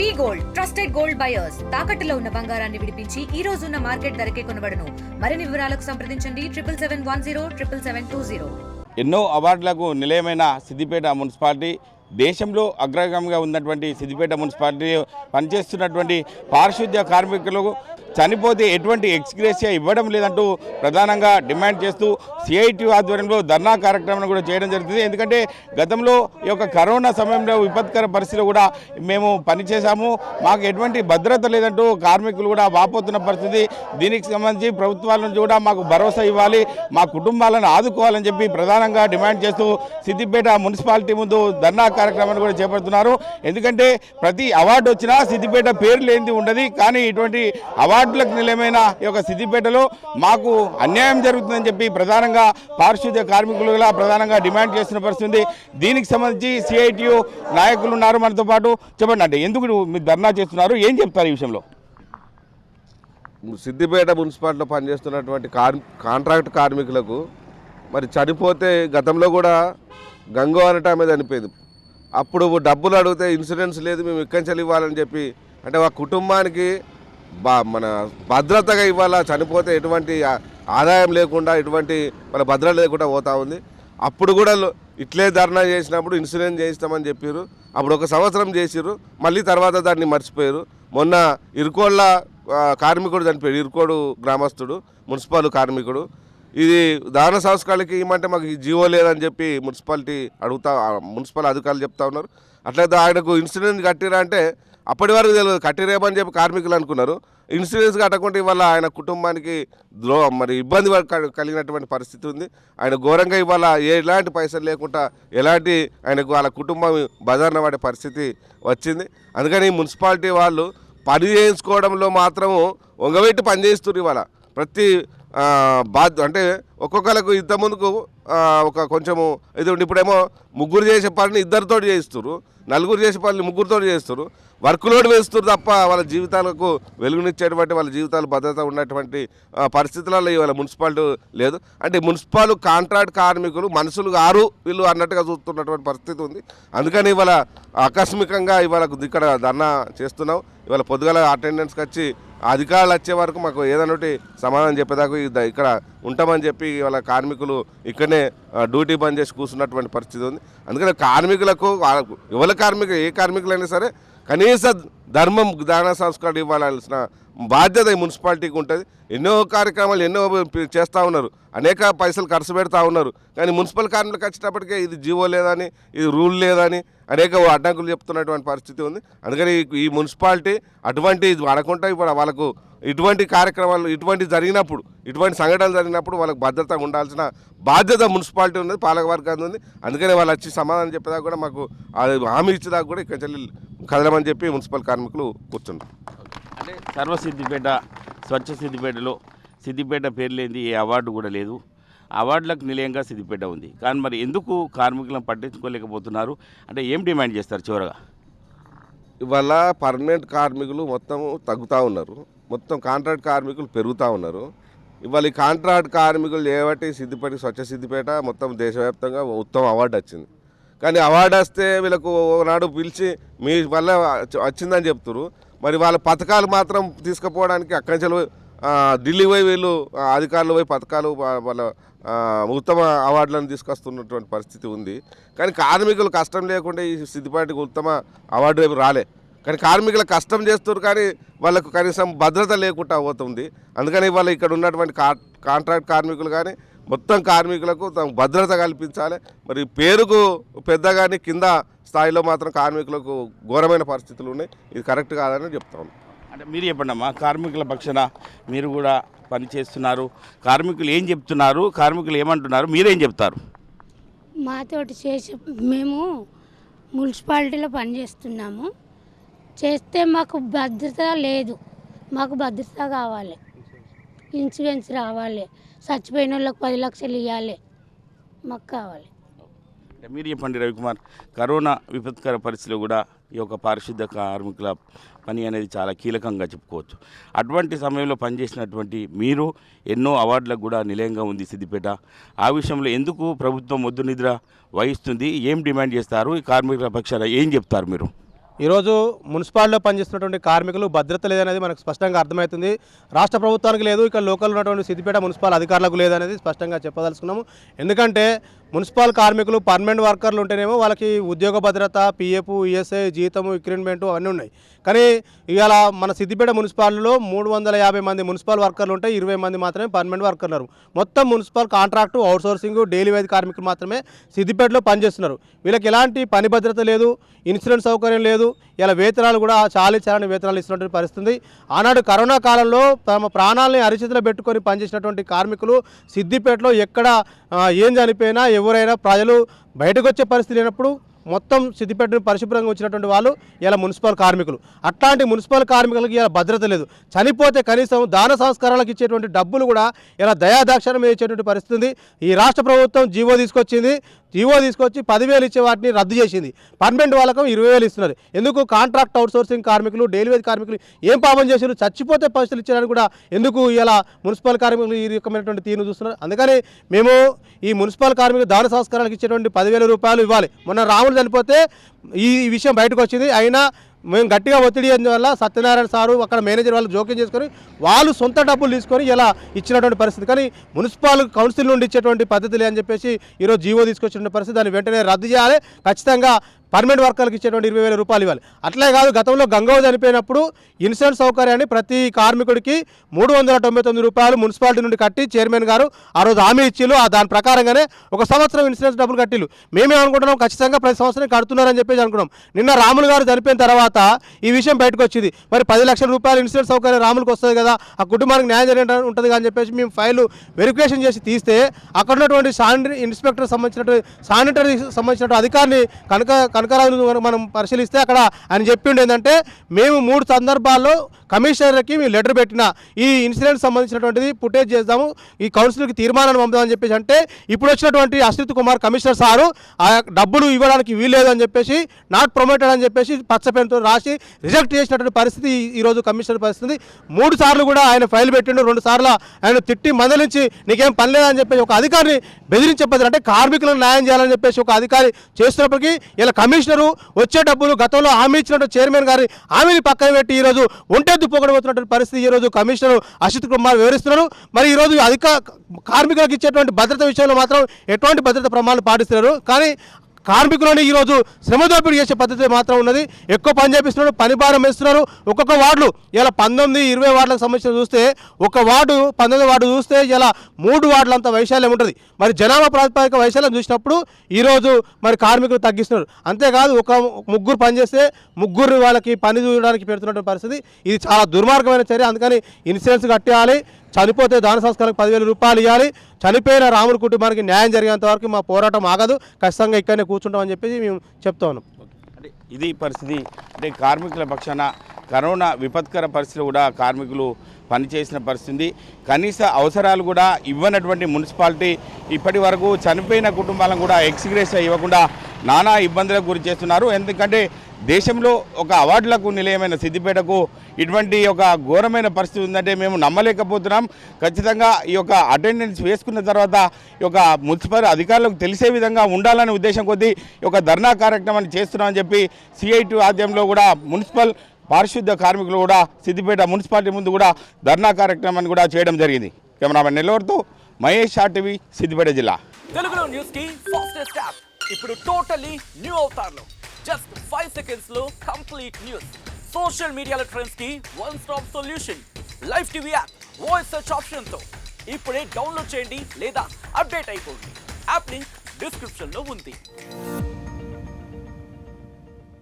V gold trusted gold buyers తాకట్టులో ఉన్న బంగారాన్ని విడిపించి ఈ రోజు ఉన్న మార్కెట్ ధరకే కొనబడను. మరిన్ని వివరాలకు సంప్రదించండి triple seven one zero triple seven two zero. ఎన్నో అవార్డులకు నిలయమైన సిద్దిపేట మున్సిపాలిటీ దేశంలో అగ్రగామిగా ఉన్నటువంటి సిద్దిపేట మున్సిపాలిటీ పనిచేస్తున్నటువంటి పారిశుద్ధ్య కార్మికులకు చనిపోతే ఎటువంటి ఎక్స్గ్రేసియా ఇవ్వడం లేదంటూ ప్రధానంగా డిమాండ్ చేస్తూ సిఐటి ఆధ్వర్యంలో ధర్నా కార్యక్రమం కూడా చేయడం జరుగుతుంది. ఎందుకంటే గతంలో ఈ యొక్క కరోనా సమయంలో విపత్కర పరిస్థితిలో కూడా మేము పనిచేశాము. మాకు ఎటువంటి భద్రత లేదంటూ కార్మికులు కూడా వాపోతున్న పరిస్థితి. దీనికి సంబంధించి ప్రభుత్వాల నుంచి కూడా మాకు భరోసా ఇవ్వాలి. మా కుటుంబాలను ఆదుకోవాలని చెప్పి ప్రధానంగా డిమాండ్ చేస్తూ సిద్దిపేట మున్సిపాలిటీ ముందు ధర్నా కార్యక్రమాన్ని కూడా చేపడుతున్నారు. ఎందుకంటే ప్రతి అవార్డు వచ్చినా సిద్దిపేట పేరు లేనిది ఉండదు. కానీ ఇటువంటి అవార్డు వార్డులకు నిలయమైన ఈ యొక్క సిద్దిపేటలో మాకు అన్యాయం జరుగుతుందని చెప్పి ప్రధానంగా పారిశుద్ధ్య కార్మికులుగా ప్రధానంగా డిమాండ్ చేస్తున్న పరిస్థితి. దీనికి సంబంధించి సిఐటియు నాయకులు ఉన్నారు మనతో పాటు. చెప్పండి అంటే ఎందుకు మీరు ధర్నా చేస్తున్నారు? ఏం చెప్తారు ఈ విషయంలో? సిద్దిపేట మున్సిపాలిటీలో పనిచేస్తున్నటువంటి కార్ కాంట్రాక్ట్ కార్మికులకు మరి చనిపోతే గతంలో కూడా గంగో అనట ఆమె చనిపోయింది. అప్పుడు డబ్బులు అడిగితే ఇన్సూరెన్స్ లేదు మేము ఇక్కడి ఇవ్వాలని చెప్పి. అంటే ఆ కుటుంబానికి మన భద్రతగా ఇవ్వాలా చనిపోతే ఎటువంటి ఆదాయం లేకుండా ఎటువంటి మన భద్రత లేకుండా పోతా ఉంది. అప్పుడు కూడా ఇట్లే ధర్నా చేసినప్పుడు ఇన్సూరెన్స్ చేయిస్తామని చెప్పారు అప్పుడు ఒక సంవత్సరం చేసిరు మళ్ళీ తర్వాత దాన్ని మర్చిపోయారు మొన్న ఇరుకోళ్ళ కార్మికుడు చనిపోయాడు. ఇరుకోడు గ్రామస్తుడు మున్సిపల్ కార్మికుడు. ఇది దాన సంస్కారాలకి ఏమంటే మాకు జీవో లేదని చెప్పి మున్సిపాలిటీ అడుగుతా మున్సిపల్ అధికారులు చెప్తా ఉన్నారు. అట్లయితే ఆయనకు ఇన్సూరెన్స్ కట్టిరా అంటే అప్పటి వరకు తెలియదు. కట్టిరేమని చెప్పి కార్మికులు అనుకున్నారు. ఇన్సూరెన్స్ కట్టకుంటే ఇవాళ ఆయన కుటుంబానికి ద్రో మరి ఇబ్బంది కలిగినటువంటి పరిస్థితి ఉంది. ఆయన ఘోరంగా ఇవాళ ఎలాంటి పైసలు లేకుండా ఎలాంటి ఆయనకు వాళ్ళ కుటుంబం బజార్న పడే పరిస్థితి వచ్చింది. అందుకని ఈ మున్సిపాలిటీ వాళ్ళు పని చేయించుకోవడంలో మాత్రము వంగబెట్టి పనిచేస్తున్నారు ఇవాళ. ప్రతి బాధ అంటే ఒక్కొక్కరికి ఇంత ముందుకు ఒక కొంచెము ఇది ఉండి ఇప్పుడేమో ముగ్గురు చేసే పనిని ఇద్దరితో చేయిస్తారు నలుగురు చేసే పనిని ముగ్గురితో చేస్తారు వర్క్ లోడ్ వేస్తారు తప్ప వాళ్ళ జీవితాలకు వెలుగునిచ్చేటువంటి వాళ్ళ జీవితాలు భద్రత ఉన్నటువంటి పరిస్థితులలో ఇవాళ మున్సిపాలిటీ లేదు. అంటే మున్సిపల్ కాంట్రాక్ట్ కార్మికులు మనుషులు గారు వీళ్ళు అన్నట్టుగా చూస్తున్నటువంటి పరిస్థితి ఉంది. అందుకని ఇవాళ ఆకస్మికంగా ఇవాళ ఇక్కడ ధర్నా చేస్తున్నాం. ఇవాళ పొద్దుగల అటెండెన్స్కి వచ్చి అధికారులు వచ్చే వరకు మాకు ఏదైనా ఒకటి సమాధానం చెప్పేదాకా ఇక్కడ ఉంటామని చెప్పి వాళ్ళ కార్మికులు ఇక్కడనే డ్యూటీ బంద్ చేసి కూర్చున్నటువంటి పరిస్థితి ఉంది. అందుకని కార్మికులకు వాళ్ళకు ఎవరి కార్మికులు ఏ కార్మికులైనా సరే కనీస ధర్మం దాన సంస్కారం ఇవ్వాల్సిన బాధ్యత ఈ మున్సిపాలిటీకి ఉంటుంది. ఎన్నో కార్యక్రమాలు ఎన్నో చేస్తూ ఉన్నారు. అనేక పైసలు ఖర్చు పెడతా ఉన్నారు. కానీ మున్సిపల్ కార్మికులకు వచ్చేటప్పటికే ఇది జీవో లేదని ఇది రూల్ లేదని అనేక అడ్డంకులు చెప్తున్నటువంటి పరిస్థితి ఉంది. అందుకని ఈ- మున్సిపాలిటీ అటువంటి ఇది వాడకుండా ఇప్పుడు వాళ్ళకు ఇటువంటి కార్యక్రమాలు ఇటువంటి జరిగినప్పుడు ఇటువంటి సంఘటనలు జరిగినప్పుడు వాళ్ళకి భద్రత ఉండాల్సిన బాధ్యత మున్సిపాలిటీ ఉన్నది పాలకవర్గానికి ఉంది. అందుకని వాళ్ళు వచ్చి సమాధానం చెప్పేదాకా కూడా మాకు హామీ ఇచ్చేదాకా కూడా ఇక్కడ కదలమని చెప్పి మున్సిపల్ కార్మికులు కూర్చున్నారు. అంటే సర్వ సిద్దిపేట స్వచ్ఛ సిద్దిపేటలో సిద్దిపేట పేరు లేనిది ఏ అవార్డు కూడా లేదు. అవార్డులకు నిలయంగా సిద్దిపేట ఉంది. కానీ మరి ఎందుకు కార్మికులను పట్టించుకోలేకపోతున్నారు? అంటే ఏం డిమాండ్ చేస్తారు చివరగా? ఇవాళ పర్మనెంట్ కార్మికులు మొత్తం తగ్గుతూ ఉన్నారు. మొత్తం కాంట్రాక్ట్ కార్మికులు పెరుగుతూ ఉన్నారు. ఇవాళ ఈ కాంట్రాక్ట్ కార్మికులు చేయబట్టి సిద్దిపేట స్వచ్ఛ సిద్దిపేట మొత్తం దేశవ్యాప్తంగా ఉత్తమ అవార్డు వచ్చింది. కానీ అవార్డు వస్తే వీళ్ళకు ఒకనాడు పిలిచి మీ వల్ల వచ్చిందని చెప్తున్నారు మరి వాళ్ళ పథకాలు మాత్రం తీసుకుపోవడానికి అక్కడి నుంచి పోయి, ఢిల్లీ పోయి వీళ్ళు అధికారులు పోయి పథకాలు వాళ్ళ ఉత్తమ అవార్డులను తీసుకొస్తున్నటువంటి పరిస్థితి ఉంది. కానీ కార్మికులు కష్టం లేకుండా ఈ సిద్దిపేటకు ఉత్తమ అవార్డు ఏమి రాలే. కానీ కార్మికులు కష్టం చేస్తారు కానీ వాళ్ళకు కనీసం భద్రత లేకుండా పోతుంది. అందుకని వాళ్ళు ఇక్కడ ఉన్నటువంటి కా కాంట్రాక్ట్ కార్మికులు కానీ మొత్తం కార్మికులకు తమ భద్రత కల్పించాలి. మరి పేరుకు పెద్దగాని కింద స్థాయిలో మాత్రం కార్మికులకు ఘోరమైన పరిస్థితులు ఉన్నాయి. ఇది కరెక్ట్ కాదని చెప్తాను అంటే మీరు చెప్పండి అమ్మా కార్మికుల పక్షాన మీరు కూడా పని చేస్తున్నారు. కార్మికులు ఏం చెప్తున్నారు? కార్మికులు ఏమంటున్నారు? మీరేం చెప్తారు? మాతోటి చేసి మేము మున్సిపాలిటీలో పనిచేస్తున్నాము చేస్తే మాకు భద్రత లేదు. మాకు భద్రత కావాలి. ఇన్సూరెన్స్ రావాలి. చచ్చిపోయిన వాళ్ళకి పది లక్షలు ఇవ్వాలి మాకు కావాలి. మీరు చెప్పండి రవికుమార్ కరోనా విపత్కర పరిస్థితిలో కూడా ఈ యొక్క పారిశుద్ధ కార్మికుల పని అనేది చాలా కీలకంగా చెప్పుకోవచ్చు. అటువంటి సమయంలో పనిచేసినటువంటి మీరు ఎన్నో అవార్డులకు కూడా నిలయంగా ఉంది సిద్దిపేట. ఆ విషయంలో ఎందుకు ప్రభుత్వం మొద్దు నిద్ర వహిస్తుంది? ఏం డిమాండ్ చేస్తారు? ఈ కార్మికుల పక్షాన ఏం చెప్తారు మీరు? ఈరోజు మున్సిపాలిటీలో పనిచేస్తున్నటువంటి కార్మికులు భద్రత లేదనేది మనకు స్పష్టంగా అర్థమవుతుంది. రాష్ట్ర ప్రభుత్వానికి లేదు ఇక్కడ లోకల్ ఉన్నటువంటి సిద్దిపేట మున్సిపల్ అధికారులకు లేదనేది స్పష్టంగా చెప్పదలుచుకున్నాము. ఎందుకంటే మున్సిపల్ కార్మికులు పర్మనెంట్ వర్కర్లు ఉంటేనేమో వాళ్ళకి ఉద్యోగ భద్రత పిఎఫ్ ఈఎస్ఐ జీతము ఇంక్రిమెంట్ అవన్నీ ఉన్నాయి. కానీ ఇవాళ మన సిద్దిపేట మున్సిపాలిటీలో మూడు వందల యాభై మంది మున్సిపల్ వర్కర్లు ఉంటాయి ఇరవై మంది మాత్రమే పర్మనెంట్ వర్కర్లు మొత్తం municipal contract outsourcing daily wage కార్మికులు మాత్రమే సిద్దిపేటలో పనిచేస్తున్నారు. వీళ్ళకి ఎలాంటి పని భద్రత లేదు ఇన్సూరెన్స్ సౌకర్యం లేదు ఇలా వేతనాలు కూడా చాలీ చాలని వేతనాలు ఇస్తున్నటువంటి పరిస్థితి ఆనాడు కరోనా కాలంలో తమ ప్రాణాలని అరిచేతిలో పెట్టుకొని పనిచేసినటువంటి కార్మికులు సిద్దిపేటలో ఎక్కడ ఏం చనిపోయినా ఎవరైనా ప్రజలు బయటకు వచ్చే పరిస్థితి లేనప్పుడు మొత్తం సిద్దిపేటను పరిశుభ్రంగా ఉంచినటువంటి వాళ్ళు ఇలా మున్సిపల్ కార్మికులు. అట్లాంటి మున్సిపల్ కార్మికులకి ఇలా భద్రత లేదు. చనిపోతే కనీసం దాన సంస్కారాలకు ఇచ్చేటువంటి డబ్బులు కూడా ఇలా దయాదాక్షణం ఇచ్చేటువంటి పరిస్థితి ఉంది. ఈ రాష్ట్ర ప్రభుత్వం జీవో తీసుకొచ్చింది. జీవో తీసుకొచ్చి పదివేలు ఇచ్చే వాటిని రద్దు చేసింది. పర్మనెంట్ వాళ్ళకు ఇరవై వేలు ఇస్తున్నారు. ఎందుకు కాంట్రాక్ట్ అవుట్సోర్సింగ్ కార్మికులు డైలీవేజ్ కార్మికులు ఏం పాపం చేశారు చచ్చిపోతే పరిస్థితులు ఇచ్చారని కూడా ఎందుకు ఇలా మున్సిపల్ కార్మికులు ఈ రకమైనటువంటి తీరును చూస్తున్నారు? అందుకని మేము ఈ మున్సిపల్ కార్మికులు దాన సంస్కారాలకు ఇచ్చేటువంటి పదివేల రూపాయలు ఇవ్వాలి. మొన్న రాములు చనిపోతే ఈ విషయం బయటకు వచ్చింది. అయినా మేము గట్టిగా ఒత్తిడి వల్ల సత్యనారాయణ సారు అక్కడ మేనేజర్ వాళ్ళు జోక్యం చేసుకొని వాళ్ళు సొంత డబ్బులు తీసుకొని ఇలా ఇచ్చినటువంటి పరిస్థితి. కానీ మున్సిపల్ కౌన్సిల్ నుండి ఇచ్చేటువంటి పద్ధతి అని చెప్పేసి ఈరోజు జీవో తీసుకొచ్చిన పరిస్థితి. దాన్ని వెంటనే రద్దు చేయాలి. ఖచ్చితంగా పర్మనెంట్ వర్కర్లకు ఇచ్చేటువంటి ఇరవై వేల రూపాయలు ఇవ్వాలి. అట్లే కాదు గతంలో గంగవ్వ చనిపోయినప్పుడు ఇన్సూరెన్స్ సౌకర్యాన్ని ప్రతి కార్మికుడికి మూడు వందల తొంభై తొమ్మిది రూపాయలు మున్సిపాలిటీ నుండి కట్టి చైర్మన్ గారు ఆ రోజు హామీ ఇచ్చిళ్ళు. ఆ దాని ప్రకారంగానే ఒక సంవత్సరం ఇన్సూరెన్స్ డబ్బులు కట్టిళ్ళు. మేమే అనుకుంటున్నాం ఖచ్చితంగా ప్రతి సంవత్సరం కడుతున్నారని చెప్పేసి అనుకున్నాం. నిన్న రాములు గారు చనిపోయిన తర్వాత ఈ విషయం బయటకు వచ్చింది. మరి పది లక్షల రూపాయలు ఇన్సూరెన్స్ సౌకర్యం రాములకు వస్తుంది కదా ఆ కుటుంబానికి న్యాయం జరిగే ఉంటుంది అని చెప్పేసి మేము ఫైల్ వెరిఫికేషన్ చేసి తీస్తే అక్కడ ఉన్నటువంటి శానిటరీ ఇన్స్పెక్టర్ సంబంధించినటువంటి శానిటరీ సంబంధించినటువంటి అధికారిని కనుక కనకరాజు మనం- పరిశీలిస్తే అక్కడ ఆయన చెప్పిండు ఏంటంటే మేము మూడు సందర్భాల్లో కమిషనర్కి మేము లెటర్ పెట్టిన. ఈ ఇన్సిడెంట్ సంబంధించినటువంటిది ఫుటేజ్ చేద్దాము. ఈ కౌన్సిల్కి తీర్మానాన్ని పంపుదామని చెప్పేసి అంటే ఇప్పుడు వచ్చినటువంటి అశ్విత్ కుమార్ కమిషనర్ సారు ఆ డబ్బులు ఇవ్వడానికి వీల్లేదు అని చెప్పేసి నాట్ ప్రమోటెడ్ అని చెప్పేసి పచ్చపెన్తో రాసి రిజెక్ట్ చేసినటువంటి పరిస్థితి ఈ- రోజు కమిషనర్ పరిస్థితి. మూడు సార్లు కూడా ఆయన ఫైల్ పెట్టిండు రెండు సార్లు ఆయన తిట్టి మందలించి నీకేం పని లేదని చెప్పేసి ఒక అధికారిని బెదిరించే అంటే కార్మికులను న్యాయం చేయాలని చెప్పేసి ఒక అధికారి చేస్తున్నప్పటికీ ఇలా కమిషనరు వచ్చే డబ్బులు గతంలో హామీ ఇచ్చినట్టు చైర్మన్ గారి హామీని పక్కన పెట్టి ఈరోజు ఒంటెద్దు పోగొడబోతున్నటువంటి పరిస్థితి ఈరోజు కమిషనర్ అశిత్ కుమార్ వివరిస్తున్నారు. మరి ఈరోజు అధిక కార్మికులకు ఇచ్చేటువంటి భద్రత విషయంలో మాత్రం ఎటువంటి భద్రత ప్రమాణాలు పాటిస్తున్నారు. కానీ కార్మికులని ఈరోజు శ్రమ దోపిడీ చేసే పద్ధతి మాత్రం ఉన్నది. ఎక్కువ పని చేపిస్తున్నారు పని భారం వేస్తున్నారు. ఒక్కొక్క వార్డులు ఇలా పంతొమ్మిది ఇరవై వార్డులకు సంబంధించిన చూస్తే ఒక వార్డు పంతొమ్మిది వార్డు చూస్తే ఇలా మూడు వార్డులు అంత వైశాల్యం ఉంటుంది. మరి జనాభా ప్రాతిపదిక వైశాల్యం చూసినప్పుడు ఈరోజు మరి కార్మికులు తగ్గిస్తున్నారు. అంతేకాదు ఒక ముగ్గురు పనిచేస్తే ముగ్గురు వాళ్ళకి పని చూడడానికి పెడుతున్నటువంటి పరిస్థితి. ఇది చాలా దుర్మార్గమైన చర్య. అందుకని ఇన్సూరెన్స్ కట్టేయాలి. చనిపోతే దాన సంస్కారం పదివేల రూపాయలు ఇవ్వాలి చనిపోయిన రాముడి కుటుంబానికి న్యాయం జరిగేంత వరకు మా పోరాటం ఆగదు. ఖచ్చితంగా ఇక్కడనే కూర్చుంటామని చెప్పేసి మేము చెప్తా ఉన్నాం. అంటే ఇది పరిస్థితి. అంటే కార్మికుల పక్షాన కరోనా విపత్కర పరిస్థితి కూడా కార్మికులు పనిచేసిన పరిస్థితి. కనీస అవసరాలు కూడా ఇవ్వనటువంటి మున్సిపాలిటీ ఇప్పటి వరకు చనిపోయిన కుటుంబాలను కూడా ఎక్స్గ్రేస్ ఇవ్వకుండా నానా ఇబ్బందులకు గురి చేస్తున్నారు. ఎందుకంటే దేశంలో ఒక అవార్డులకు నిలయమైన సిద్దిపేటకు ఇటువంటి ఒక ఘోరమైన పరిస్థితి ఉందంటే మేము నమ్మలేకపోతున్నాం. ఖచ్చితంగా ఈ యొక్క అటెండెన్స్ వేసుకున్న తర్వాత ఈ యొక్క మున్సిపల్ అధికారులకు తెలిసే విధంగా ఉండాలనే ఉద్దేశం కొద్దీ ఈ యొక్క ధర్నా కార్యక్రమాన్ని చేస్తున్నామని చెప్పి సిఐటి ఆధ్వర్యంలో కూడా మున్సిపల్ పారిశుద్ధ్య కార్మికులు కూడా సిద్దిపేట మున్సిపాలిటీ ముందు కూడా ధర్నా కార్యక్రమాన్ని కూడా చేయడం జరిగింది. కెమెరామెన్ నెల్లూరుతో మహేష్ టీవీ సిద్దిపేట జిల్లా. తెలుగులో న్యూస్కి ఫాస్టెస్ట్ యాప్ ఇప్పుడు టోటలీ న్యూ అవుతారు జస్ట్ ఫైవ్ సెకండ్స్లో complete news social media ట్రెండ్స్కి one stop solution live TV app voice search ఆప్షన్తో ఇప్పుడే డౌన్లోడ్ చేయండి లేదా అప్డేట్ అయిపోండి. యాప్ లింక్ డిస్క్రిప్షన్లో ఉంది.